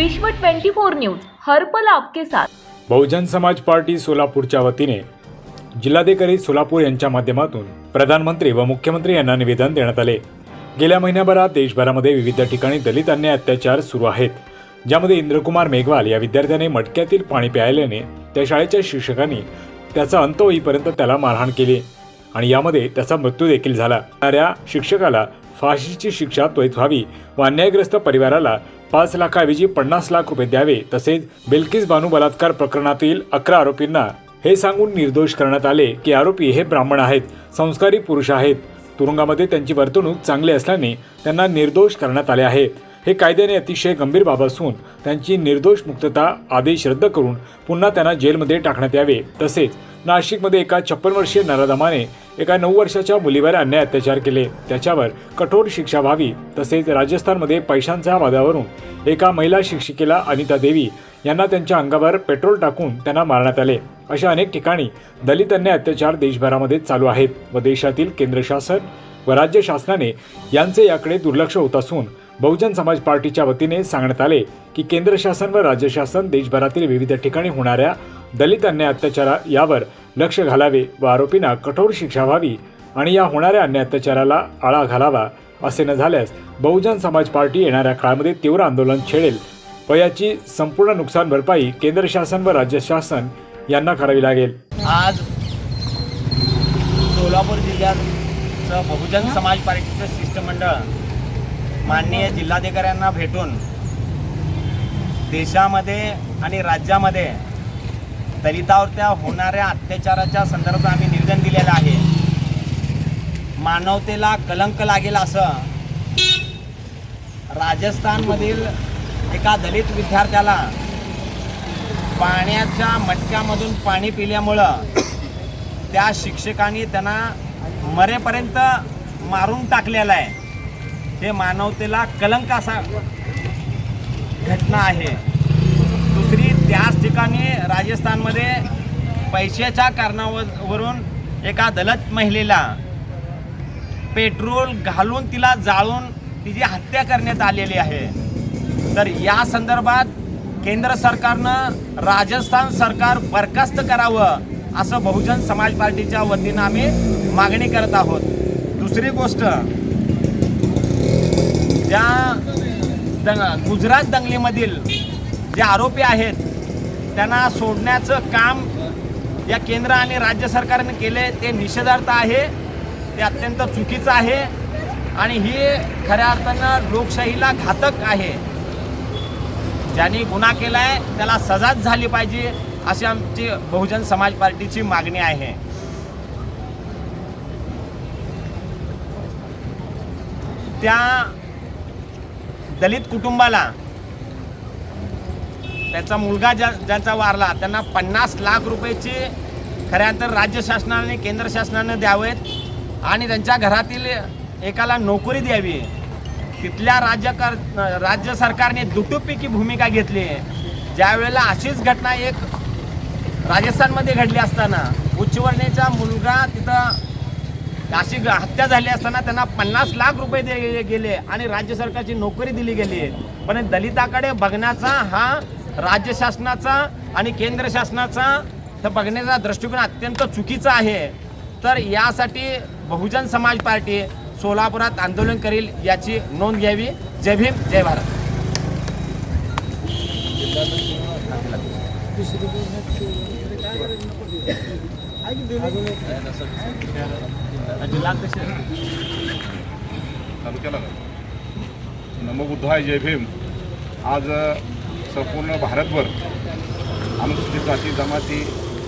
विश्व 24 न्यूज हर्पल आपके साथ. बहुजन समाज पार्टी सोलापूरच्या वतीने जिल्हाधिकारी सोलापूर यांच्या माध्यमातून प्रधानमंत्री व मुख्यमंत्री यांना निवेदन देण्यात आले. गेल्या महिन्याभरात देशभरामध्ये विविध ठिकाणी दलित अन्याय अत्याचार सुरू आहेत. ज्यामध्ये इंद्रकुमार मेघवाल या विद्यार्थ्याने मटक्यातील पाणी प्यायल्याने त्या शाळेच्या शिक्षकांनी त्याचा अंत होईपर्यंत त्याला मारहाण केली आणि यामध्ये त्याचा मृत्यू देखील झाला. शिक्षकाला फाशीची शिक्षा त्वरित व्हावी व अन्यायग्रस्त परिवाराला पाच लाखाऐवजी पन्नास लाख रुपये द्यावे तसेच बिल्किस बानू बलात्कार प्रकरणातील अकरा आरोपींना हे सांगून निर्दोष करण्यात आले की आरोपी हे ब्राह्मण आहेत संस्कारी पुरुष आहेत. तुरुंगामध्ये त्यांची वर्तणूक चांगली असल्याने त्यांना निर्दोष करण्यात आले आहे. हे कायद्याने अतिशय गंभीर बाब असून त्यांची निर्दोष मुक्तता आदेश रद्द करून पुन्हा त्यांना जेलमध्ये टाकण्यात यावे. तसेच नाशिकमध्ये एका छप्पन वर्षीय नराधमाने एका नऊ वर्षाच्या मुलीवर अन्याय अत्याचार केले. त्याच्यावर कठोर शिक्षा व्हावी तसेच राजस्थानमध्ये पैशांच्या वादावरून एका महिला शिक्षिकेला अनिता देवी यांना त्यांच्या अंगावर पेट्रोल टाकून त्यांना मारण्यात आले. अशा अनेक ठिकाणी दलित अन्याय अत्याचार देशभरामध्ये चालू आहेत व देशातील केंद्र शासन व राज्य शासनाने यांचे याकडे दुर्लक्ष होत असून बहुजन समाज पार्टीच्या वतीने सांगण्यात आले की केंद्र शासन व राज्य शासन देशभरातील विविध ठिकाणी होणाऱ्या दलित अन्याय अत्याचारा यावर लक्ष घालावे व आरोपींना कठोर शिक्षा व्हावी आणि या होणाऱ्या अन्याय अत्याचाराला आळा घालावा असे न झाल्यास बहुजन समाज पार्टी येणाऱ्या काळामध्ये तीव्र आंदोलन छेडेल. व याची संपूर्ण नुकसान भरपाई केंद्र शासन व राज्य शासन यांना करावी लागेल. आज सोलापूर जिल्ह्याचं बहुजन समाज पार्टीचं शिष्टमंडळ माननीय जिल्हाधिकाऱ्यांना भेटून देशामध्ये आणि राज्यामध्ये दलितावरत्या होणाऱ्या अत्याचाराच्या संदर्भात आम्ही निवेदन दिलेलं आहे. मानवतेला कलंक लागेल असं राजस्थानमधील एका दलित विद्यार्थ्याला पाण्याच्या मटक्यामधून पाणी पिल्यामुळं त्या शिक्षकांनी त्यांना मरेपर्यंत मारून टाकलेलं आहे. हे मानवतेला कलंक असा घटना आहे. त्याच ठिकाणी राजस्थानमध्ये पैशाच्या कारणावरून एका दलित महिलेला पेट्रोल घालून तिला जाळून तिची हत्या करण्यात आलेली आहे. तर या संदर्भात केंद्र सरकारनं राजस्थान सरकार बरखास्त करावं असं बहुजन समाज पार्टीच्या वतीनं आम्ही मागणी करत आहोत. दुसरी गोष्ट ज्या दंग गुजरात दंगलीमधील जे आरोपी आहेत त्यांना सोडण्याचं काम या केंद्र आणि राज्य सरकारने केले ते निषेधार्थ आहे ते अत्यंत चुकीचं आहे आणि ही खऱ्या अर्थानं लोकशाहीला घातक आहे. ज्यांनी गुन्हा केला आहे त्याला सजाच झाली पाहिजे अशी आमची बहुजन समाज पार्टीची मागणी आहे. त्या दलित कुटुंबाला त्याचा मुलगा ज्या ज्याचा वारला त्यांना पन्नास लाख रुपयाचे खऱ्यातर राज्य शासनाने केंद्र शासनाने द्यावेत आणि त्यांच्या घरातील एकाला नोकरी द्यावी. तिथल्या राज्यकर राज्य सरकारने दुटुपिकी भूमिका घेतली आहे. ज्यावेळेला अशीच घटना एक राजस्थानमध्ये घडली असताना उच्चवर्णीचा मुलगा तिथं अशी हत्या झाली असताना त्यांना पन्नास लाख रुपये दिले गेले आणि राज्य सरकारची नोकरी दिली गेली पण दलिताकडे बघण्याचा हा राज्य शासनाचा आणि केंद्र शासनाचा तर बघण्याचा दृष्टिकोन अत्यंत चुकीचा आहे. तर यासाठी बहुजन समाज पार्टी सोलापुरात आंदोलन करील याची नोंद घ्यावी. जय भीम जय भारत. नमो बुद्धाय जय भीम. आज संपूर्ण भारतभर अनुसूचित जाती जमाती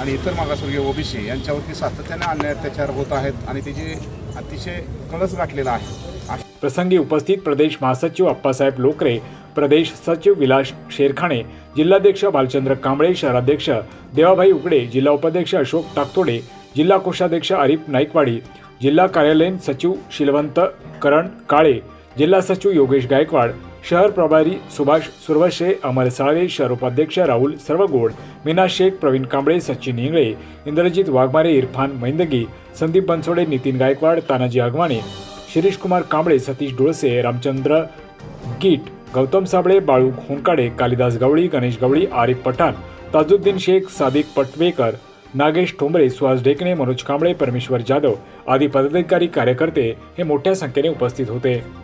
आणि इतर मागासवर्गीय ओबीसी यांच्यावरती सातत्याने अन्याय अत्याचार होत आहेत आणि त्याची अतिशय कळस गाठलेला आहे. प्रसंगी उपस्थित प्रदेश महासचिव अप्पासाहेब लोकरे प्रदेश सचिव विलास शेरखाणे जिल्हाध्यक्ष भालचंद्र कांबळे शहराध्यक्ष देवाभाई उकडे जिल्हा उपाध्यक्ष अशोक टाकतोडे जिल्हा कोषाध्यक्ष आरिफ नाईकवाडी जिल्हा कार्यालयीन सचिव शिलवंत करण काळे जिल्हा सचिव योगेश गायकवाड शहर प्रभारी सुभाष सुरवशे अमर साळवे शहर उपाध्यक्ष राहुल सर्वगोड मीना शेख प्रवीण कांबळे सचिन इंगळे इंद्रजित वाघमारे इरफान मैंदगी संदीप बनसोडे नितीन गायकवाड तानाजी अगवाणे शिरीष कुमार कांबळे सतीश डोळसे रामचंद्र गीट गौतम साबळे बाळू होंकाडे कालिदास गवळी गणेश गवळी आरिफ पठाण ताजुद्दीन शेख सादिक पटवेकर नागेश ठोंबरे सुहास ढेकणे मनोज कांबळे परमेश्वर जाधव आदी पदाधिकारी कार्यकर्ते हे मोठ्या संख्येने उपस्थित होते.